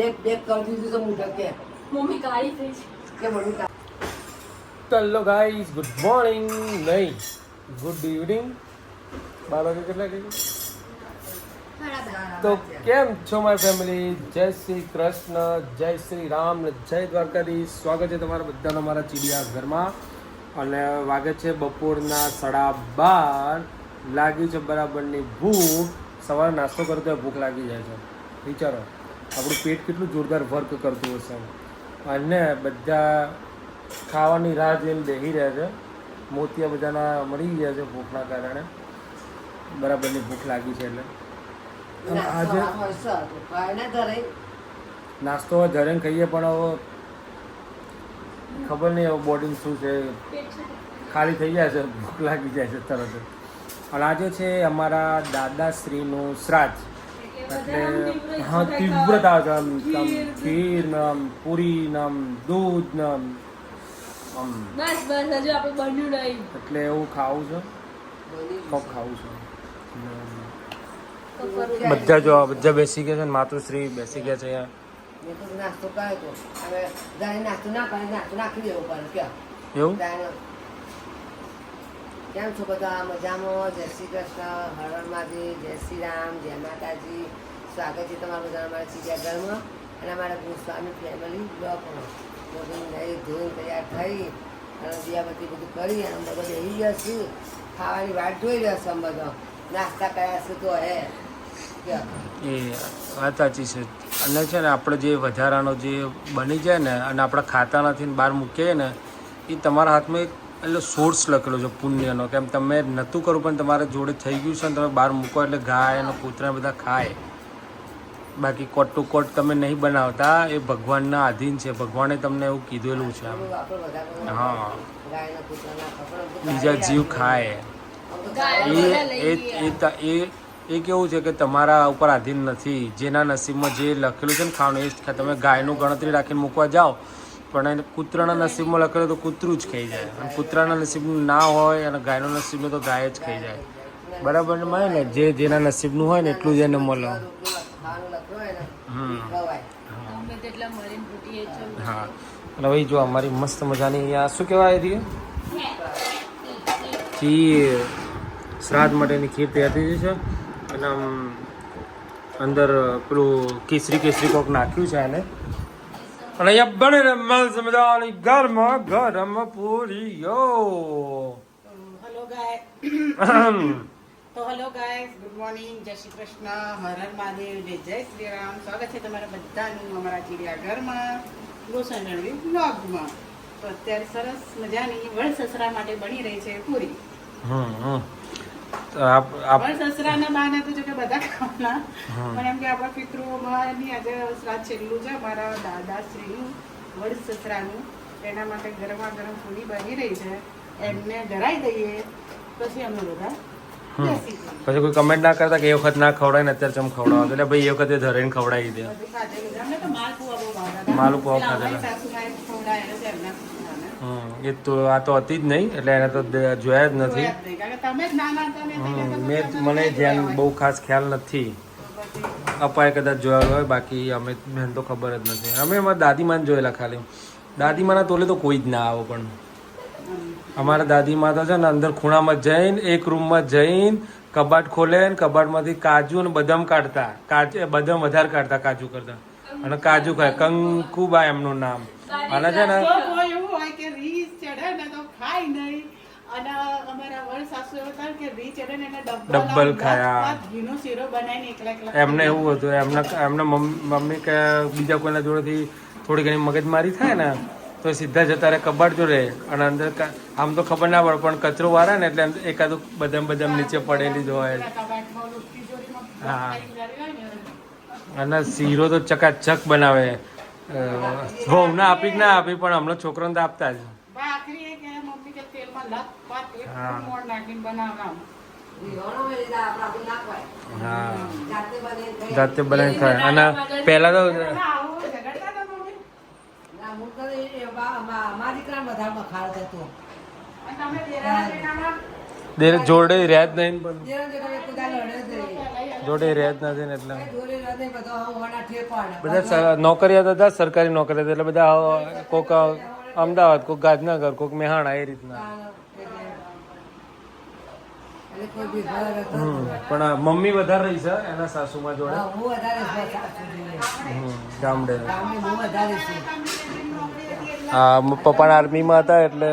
Black black કરી દીધું તો મોઢા કે મમ્મી કાળી થઈ છે. કે mummy hello guys good morning નહીં ગુડ ઇવનિંગ બાર વાગે કેટલા થઈ તો કેમ છો મારી ફેમિલી જય શ્રી કૃષ્ણ જય શ્રી રામ ને જય દ્વારકાધીશ. સ્વાગત છે તમારા બધાનો મારા ચીડિયા ઘરમાં. અને વાગે છે બપોરના સાડા બાર. લાગી છે બરાબરની ભૂખ. સવારે નાસ્તો કરતો ભૂખ લાગી જાય છે. વિચારો. આપણું પેટ કેટલું જોરદાર વર્ક કરતું હશે. અને બધા ખાવાની રાહ જોઈને બેસી રહ્યા છે. મોતિયા બધાના મરી ગયા છે ભૂખના કારણે. બરાબરની ભૂખ લાગી છે એટલે. આજે નાસ્તો ધરે. ખાઈએ પણ હવે ખબર નહીં હવે બોડી શું છે. ખાલી થઈ જાય છે ભૂખ લાગી જાય છે તરત જ. અને આજે છે અમારા દાદાશ્રીનું શ્રાદ્ધ. એટલે હા તીવ્રતા છે આમ આમ ખીર ને આમ પૂરી ને આમ દૂધ ને આમ આમ બસ બસ હજુ આપણે બન્યું નહીં એટલે એવું ખાવું છે બની ખૂબ ખાવું છે તો કરવું બધા જો બધા બેસી ગયા છે ને માતુશ્રી બેસી ગયા છે અહીંયા મેં તો નાસ્તો કર્યો તો હવે જાણે નાસ્તો ના કરે નાસ્તો નાખી દેવો પડે ક્યાં એવું જાણે કેમ છો બધા? મજામાં? જય શ્રી કૃષ્ણ. હર માજી જય શ્રી રામ. જય માતાજી. સ્વાગત છે તમારું બધા અમારા ચિડિયાઘરમાં અને અમારા ગોસ્વામી ફેમિલી બ્લોકમાં. બધું નહીં ધોઈને તૈયાર થઈ અને દિયાબત્તી બધું કરી અને બધો રહી ગયા છું ખાવાની વાટ જોઈ રહ્યો છે અમે નાસ્તા કર્યા છે તો હે. એ વાત સાચી છે. અને છે ને આપણે જે વધારાનો જે બની જાય ને અને આપણે ખાતા નથી ને બહાર મૂકીએ ને, એ તમારા હાથમાં એક એટલે સોર્સ લખેલો છે પુણ્યનો. કેમ તમે નહોતું કરવું પણ તમારા જોડે થઈ ગયું છે ને તમે બહાર મૂકો એટલે ગાય અને કૂતરા બધા ખાય. બાકી કોટ ટુ કોટ તમે નહીં બનાવતા એ ભગવાનના આધીન છે. ભગવાને તમને એવું કીધેલું છે આમ હા. બીજા જીવ ખાય. એ એ એ કેવું છે કે તમારા ઉપર આધીન નથી. જેના નસીબમાં જે લખેલું છે ને ખાવાનું એ તમે ગાયનું ગણતરી રાખીને મૂકવા જાઓ પણ એને કૂતરાના નસીબમાં લખેલું તો કૂતરું જ ખાઈ જાય. અને કૂતરાના નસીબનું ના હોય અને ગાયનું નસીબનું તો ગાય જ ખાઈ જાય. બરાબર ને મળે ને? જે જેના નસીબનું હોય ને એટલું જ એને મળે. હા. અને ભાઈ જો અમારી મસ્ત મજાની અહીંયા શું કહેવાય હતી ખીર. શ્રાદ્ધ માટેની ખીર તૈયાર થઈ છે. અને અંદર પેલું કેસરી કેસરી કોક નાખ્યું છે એને અને અહીંયા બને ને મસ્ત મજાની ગરમા ગરમ પૂરીઓ. Hello guy. તો હેલો ગાઈસ ગુડ મોર્નિંગ જય શ્રી કૃષ્ણ હર હર મહાદેવ જય જય શ્રી રામ. સ્વાગત છે તમારા બધાનું અમારા ચિડિયાઘરમાં ગોસાણવી બ્લોગમાં તો અત્યારે સરસ મજાની વડ સસરા માટે બની રહી છે પૂરી. હમ હમ. સસરાના બહાને તો જો કે બધા ખાવાના. પણ એમ કે આપણા પિતૃઓમાંની આજે શ્રાદ્ધ છેલ્લું છે અમારા દાદાશ્રીનું વડ સસરાનું. એના માટે ગરમા ગરમ પૂરી બની રહી છે. એમને ધરાઈ દઈએ પછી અમે બધા. પછી કોઈ કમેન્ટ ના કરતા કે એ વખત ના ખવડાય ને અત્યારે ચમ ખવડાવો? એટલે ભાઈ એ વખતે ધરીને ખવડાવી દે. માલ પેલા ખાધેલા. એ તો આ તો હતી જ નહીં એટલે એને તો જોયા જ નથી. મેં મને ધ્યાન બહુ ખાસ ખ્યાલ નથી. અપાય કદાચ જોયા હોય બાકી અમે મેં તો ખબર જ નથી. અમે અમારા દાદીમાને જોયેલા ખાલી. દાદીમાના તોલે તો કોઈ જ ના આવો પણ. અમારા દાદીમા તો છે ને અંદર ખૂણામાં જઈને એક રૂમમાં જઈને કબાટ ખોલે ને કબાટમાંથી કાજુ અને બદામ કાઢતા. કાજુ બદામ વધારે કાઢતા કાજુ કરતા. અને કાજુ ખાય. કંકુબા એમનું નામ. અને છે ને? એવું હોય કે રીસ ચડે ને તો ખાય નહીં. અને અમારા વડ સાસુ હતા કે રીસ ચડે ને એને ડબ્બલ ડબ્બલ ખાયા. ઘીનો શીરો બનાવીને એકલા એકલા એમને એવું હતું એમને એમને મમ્મી કે બીજા કોઈના જોડેથી થોડી ઘણી મગજમારી થાય ને તો સીધા જતા રહે કબાટ જોડે. અને અંદર આમ તો ખબર ના પડે પણ કચરો વારે ને એટલે એકાદું બદામ બદામ નીચે પડેલી જ હોય. હા. અને શીરો તો ચકાચક બનાવે. વહુને આપી કે ના આપી પણ હમણાં છોકરાને તો આપતા જ. ના જાતે બને ખાઈ. જાતે બનાવીને ખાય. અને પહેલા તો આવું ઝઘડતા બધા મમ્મી. ના, હું તો એ- એ બા- મા- મારા દીકરાને વધારે બખાડ થતો. જોડે રહ્યા જ નહીં પણ. જોડે રહ્યા જ નથી ને એટલે બધો નોકરી હતા હતા સરકારી નોકરી હતા એટલે બધા કોક અમદાવાદ કોક ગાંધીનગર કોક મેહાણા એ રીતના. પણ મમ્મી વધારે રહી છે એના સાસુમાં જોડે ગામડે. હા પપ્પા આર્મીમાં હતા એટલે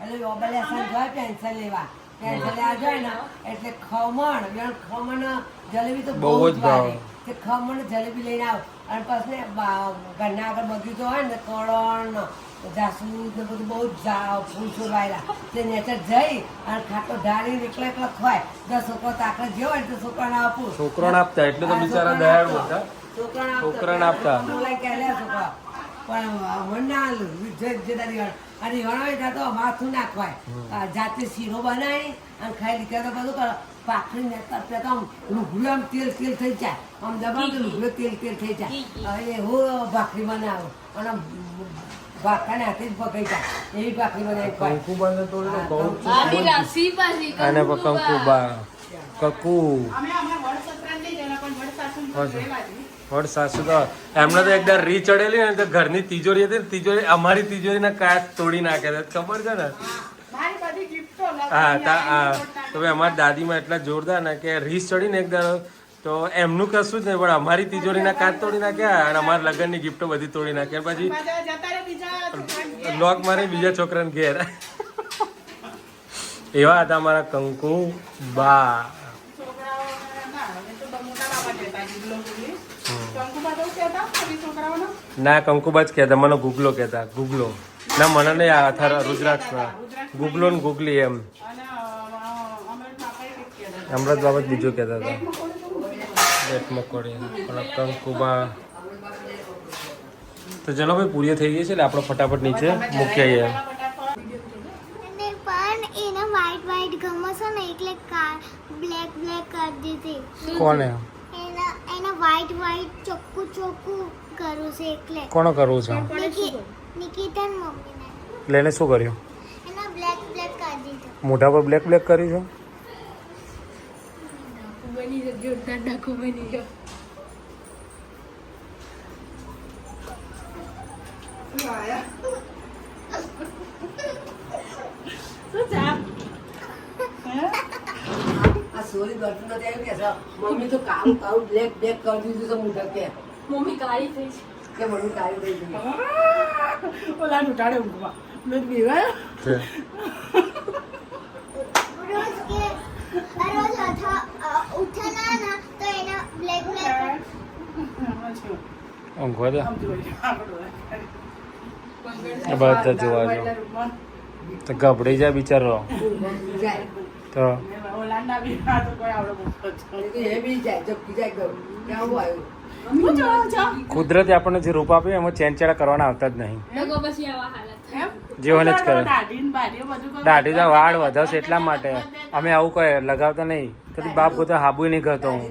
એટલે ઓબલેસન જાય પેન્સિલ લેવા પેન્સિલ લેવા જાય ને એટલે ખમણ જાણ ખમણ જલેબી તો બહુ જ જ ભાવે. તે ખમણ જલેબી લઈને આવ અને પછી ઘરના આગળ બગીચો હોય ને કળણ જાસૂદ ને બધું બહુ જ ફૂલ છોડવાયેલા તે નેચર જઈ અને ખાટો ઢાળી એકલા એકલા ખવાય જો છોકરો તાકડે જેવો હોય તો છોકરાને આપું છોકરાને આપતા એટલે તો બિચારા દયાળુ હતા છોકરાને છોકરાને આપતા. બોલાય કે લે છોકરા. પણ મને ના. જે જે વાળ. અને વણાવી ત્યાં તો માથું નાખવાય. જાતે શીરો બનાવી અને ખાઈ લીધા તો બધું કરો. પાખડી ને કરતા તો આમ લુગડું આમ તેલ તેલ થઈ જાય. આમ દબાવ તો લુગડું તેલ તેલ થઈ જાય. હવે એવું ભાખરી બનાવો. અને ભાખરાને હાથે જ પકાઈ જાય. એવી ભાખરી બનાવી કંકુ બને તો અને કંકુ બા. કકુ અમે અમારા વડ સત્રાંત લઈ પણ વડ સાસુ હા. વડ સાસુ તો એમને તો એકદમ રી ચડેલી ને તો ઘરની તિજોરી હતી તિજોરી અમારી તિજોરીના કાચ તોડી નાખે છે. ખબર છે ને? હા હા. તો અમારી દાદીમાં એટલા જોરદાર ને કે રીસ ચડીને એક દાડો તો એમનું કશું જ નહીં પણ અમારી તિજોરીના કાચ તોડી નાખ્યા અને અમારા લગ્નની ગિફ્ટો બધી તોડી નાખી પછી. લોક મારી બીજા છોકરાને ઘેર. એવા હતા અમારા કંકુ બા. ના કંકુબા જ કહેતા મને ગુગલો કહેતા ગુગલો. ના મને નહીં આ થારા રુદ્રાક્ષમાં. ગુગલો ને ગુગલી એમ. અમૃત બાબત બીજું કહેતા હતા? પેટ મકોડી કંકુબા તો ચલો ભાઈ પૂરી થઈ ગઈ છે એટલે આપણે ફટાફટ નીચે મૂકી આવીએ ફટાફટ. અને પણ એને વ્હાઈટ વ્હાઈટ ગમે છે ને એટલે કાર બ્લેક બ્લેક કરી દીધી કોને એના એને વ્હાઈટ વ્હાઈટ ચોખ્ખું ચોખ્ખું કરવું છે એટલે. કરવું છે? નિકી મમ્મીને. એટલે એને શું કર્યું? એના બ્લેક બ્લેક કરી દીધો. મોઢા પર બ્લેક બ્લેક બની જોરદાર ડાકુ બની ગયો. સોરી નથી આવ્યું કે મમ્મી તો કામ કાળું બ્લેક બ્લેક કરી દીધું છે મોઢા કે. મમ્મી કાળી થઈ છે. કે થઈ ગયું ઓલા ઉઠાડે ઊંઘમાં ના ના ઊંઘવા દે બધા જોવા જો તો ગભરાઈ જાય બિચારો તો ઓલાના બીવા તો કોઈ આવડે બી જાય ઝપકી જાય ગયું કેવું આવ્યું. કુદરતે આપણને જે રૂપ આપ્યું એમાં ચેનચેડા કરવાના આવતા જ નહીં. ડગો પછી આવા હાલત એમ? જે કરે. દાઢી ને બાઢી બધું કરો. દાઢી તો વાળ વધશે એટલા માટે. અમે આવું કહે લગાવતા નહીં. કદી બાપ પોતા હાબુ નહીં કરતો. હું?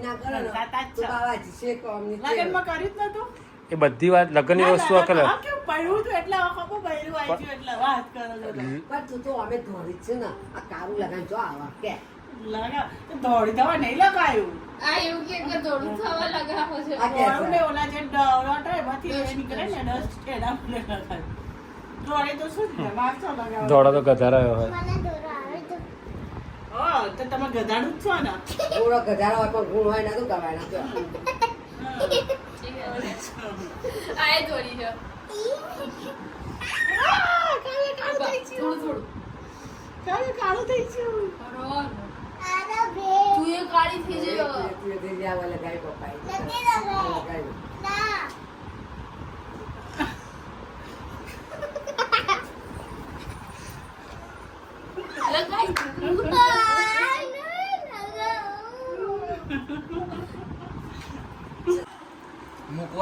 એ બધી વાત લગ્નની વસ્તુ ના, અકલ એટલે છો જ છે જો લગા દોડી દવા નહીં લગાયું. આ એવું કે કે થવા લગાવો છે. દોડું ને ઓલા જે હોય એમાંથી નીકળે ને ડસ્ટ એના લગાયું દોડે તો શું જ મારચો લગાવો. દોડા તો ગધારા હોય. મને દોરો આવે તો હા, તો તમે ગધાડું જ છો ને. ગધાડો હોય પણ ગુણ હોય ના તો ગવાય ના તો. આ એ દોરી છે. થોડું થોડું. કાળું કાળું થઈ ગયું.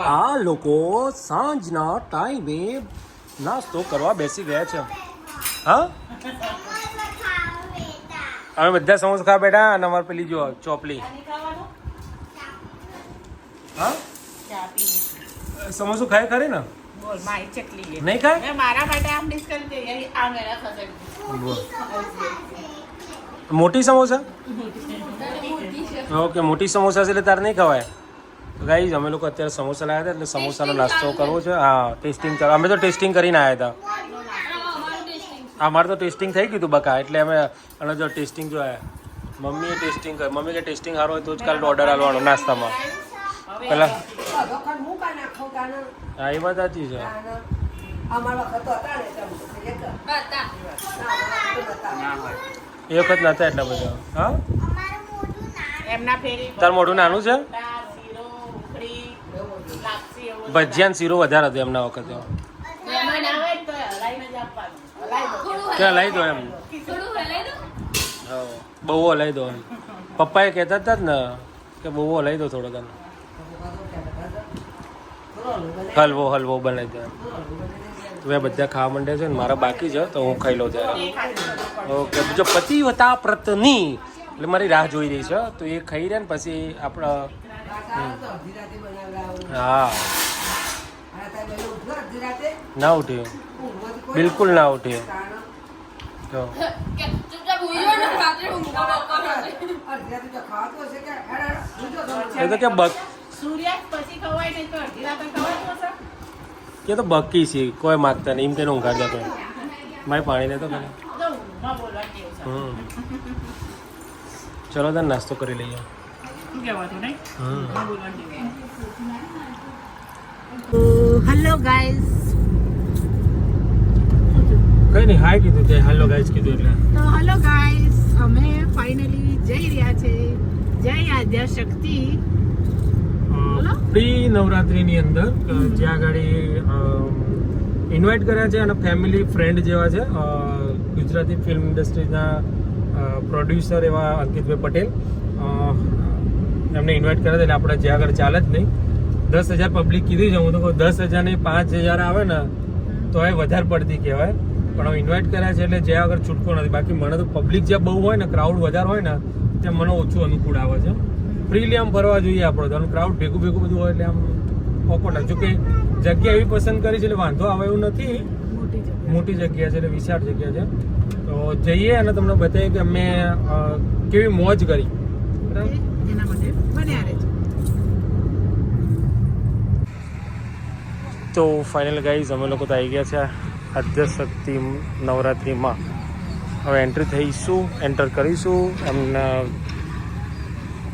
આ લોકો સાંજના ટાઈમે નાસ્તો કરવા બેસી ગયા છે. હા? અમે બધા સમોસા ખાવા બેઠા અને અમારે પેલી જો ચોપલી. હા? સમોસું ખાય ખરી ને? નહીં ખાય? મારા માટે આમ સમોસા? ઓકે મોટી સમોસા છે એટલે તારે નહીં ખવાય. ગાઈઝ અમે લોકો અત્યારે સમોસા લાવ્યા હતા એટલે સમોસાનો નાસ્તો કરવો છે. હા ટેસ્ટિંગ અમે તો ટેસ્ટિંગ કરીને આવ્યા હતા. અમારે તો ટેસ્ટિંગ થઈ ગયું હતું બકા એટલે અમે અને જો ટેસ્ટિંગ જોયા મમ્મીએ ટેસ્ટિંગ કરી મમ્મી કે ટેસ્ટિંગ સારું હોય તો જ કાલે ઓર્ડર આલવાનો નાસ્તામાં. પેલા હું એ વાત સાચી છે. એ વખત નતા એટલા બધા. હા? તાર મોઢું નાનું છે? ભજીયાન શીરો વધારે હતું એમના વખતે મહેમાન આવે ને તો હલાઈને જ આપવાનું હલાઈ દો થોડું કે લઈ દો એમ બહુ લઈ દો એમ પપ્પાએ કહેતા હતા ને કે બહુ લઈ દો થોડો તને હલવો હલવો બનાવી દો એ બધા ખાવા માંડે છે ને મારા બાકી છે, તો હું ખાઈ લઉં ત્યારે ઓકે જો પતિ હતા પ્રતની એટલે મારી રાહ જોઈ રહી છે, તો એ ખાઈ રહ્યા ને પછી આપણા. હા? ના ઉઠ્યું બિલકુલ ના ઉઠી કાને? તો કે તો બક છે કોઈ માગતા નહીં એમ તેને ઊંઘા જતો મારે પાણી લેતો છે હમ ચલો તને નાસ્તો કરી લઈએ હેલો ગાઈઝ કઈ નહીં હાય કીધું તે હેલો ગાઈસ કીધું એટલે. તો હેલો ગાઈઝ અમે ફાઇનલી જઈ રહ્યા છે. જય આદ્યા શક્તિ. પ્રી નવરાત્રિની અંદર જ્યાં આગળ ઇન્વાઇટ કર્યા છે અને ફેમિલી ફ્રેન્ડ જેવા છે ગુજરાતી ફિલ્મ ઇન્ડસ્ટ્રીના પ્રોડ્યુસર એવા અંકિતભાઈ પટેલ. એમને ઇન્વાઇટ કર્યા એટલે આપણે જ્યાં આગળ ચાલે જ નહીં. દસ હજાર પબ્લિક કીધી છે હું તો દસ હજાર નહીં પાંચ હજાર આવે ને તો એ વધારે પડતી કહેવાય. પણ હવે ઇન્વાઇટ કર્યા છે એટલે જ્યાં આગળ છૂટકો નથી. બાકી મને તો પબ્લિક જ્યાં બહુ હોય ને ક્રાઉડ વધારે હોય ને ત્યાં મને ઓછું અનુકૂળ આવે છે. ફ્રીલી આમ ફરવા જોઈએ આપણે. તો ક્રાઉડ ભેગું ભેગું બધું હોય એટલે આમ ઓકવર્ડ જો કે જગ્યા એવી પસંદ કરી છે એટલે વાંધો આવે એવું નથી. મોટી જગ્યા છે. એટલે વિશાળ જગ્યા છે. તો જઈએ અને તમને બતાવીએ કે અમે કેવી મોજ કરી. તો ફાઇનલ ગાઈઝ અમે લોકો તો આવી ગયા છે. આદ્યશક્તિ નવરાત્રિમાં. હવે એન્ટ્રી થઈશું એન્ટર કરીશું, એમને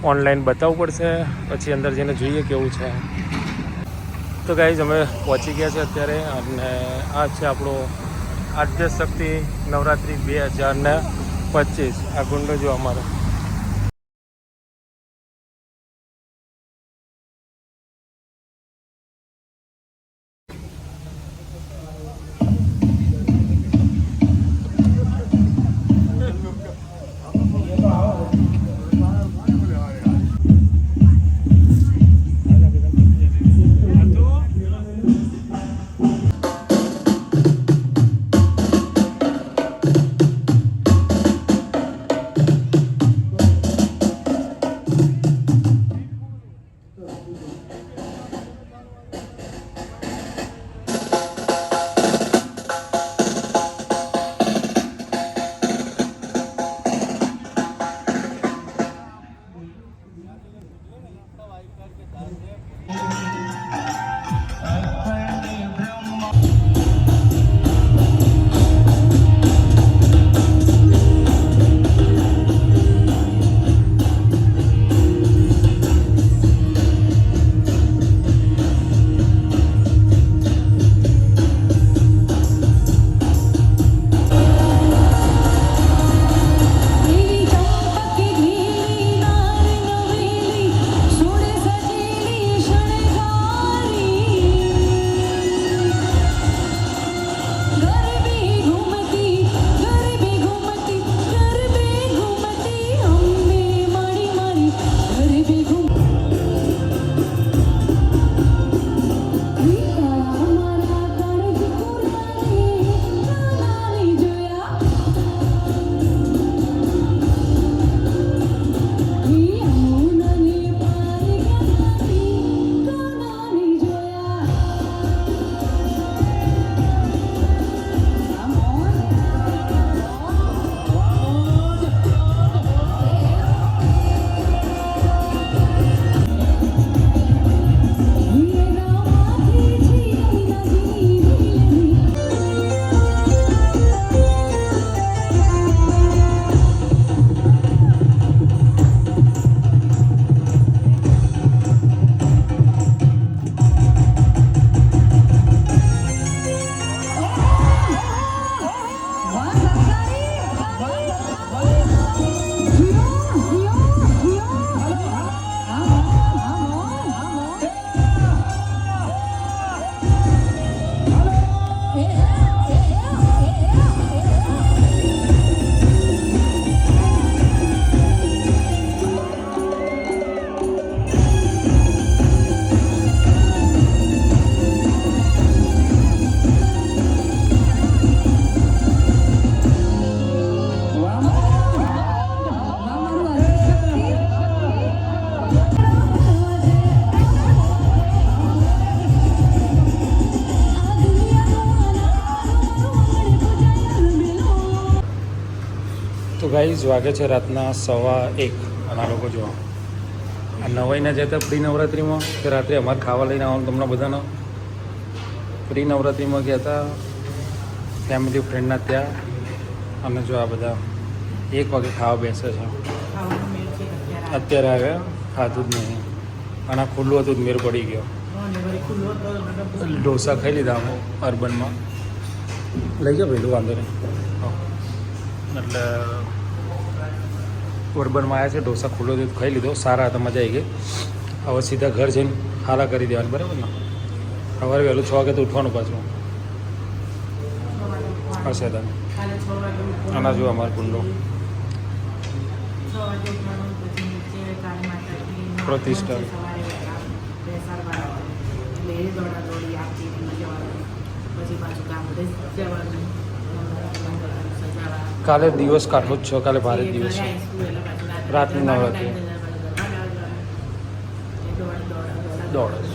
ઓનલાઈન બતાવવું પડશે, પછી અંદર જઈને જોઈએ કેવું છે. તો ગાઈઝ અમે પહોંચી ગયા છે અત્યારે, અને આ છે આપણો આદ્યશક્તિ નવરાત્રિ બે હજાર ને પચીસ. આ ગુંડો જો અમારો. ગાઈઝ વાગે છે રાતના સવા એક. અને લોકો જોવા આ નવાઈના જતા પ્રી નવરાત્રિમાં કે રાત્રે અમારે ખાવા લઈને આવવાનું તમને બધાનો. પ્રી નવરાત્રિમાં ગયા હતા ફેમિલી ફ્રેન્ડના ત્યાં. અને જો આ બધા એક વાગે ખાવા બેસે છે. અત્યારે આવે ખાધું જ નહીં. અને ખુલ્લું હતું જ મેર પડી ગયો. હતો ઢોસા ખાઈ લીધા અમે અર્બનમાં. લઈ જાઓ પેલું વાંધો નહીં. એટલે અર્બનમાં આવ્યા છે, ઢોસા ખુલ્લો દૂધ, ખાઈ લીધો, સારા હતા, મજા આવી ગઈ. હવે સીધા ઘર જઈને હાલા કરી દેવાની, બરાબર ને? સવારે વહેલું છ વાગે તો ઉઠવાનું પાછું. હશે ઉઠવાનું. આના જો અમારો માતાજી પ્રતિષ્ઠા. કાલે દિવસ કાઢવો જ છો, કાલે ભારે દિવસ છે આવીશું એટલે પાછું રાત્રે રાતની નવરાત્રી. ગાઈને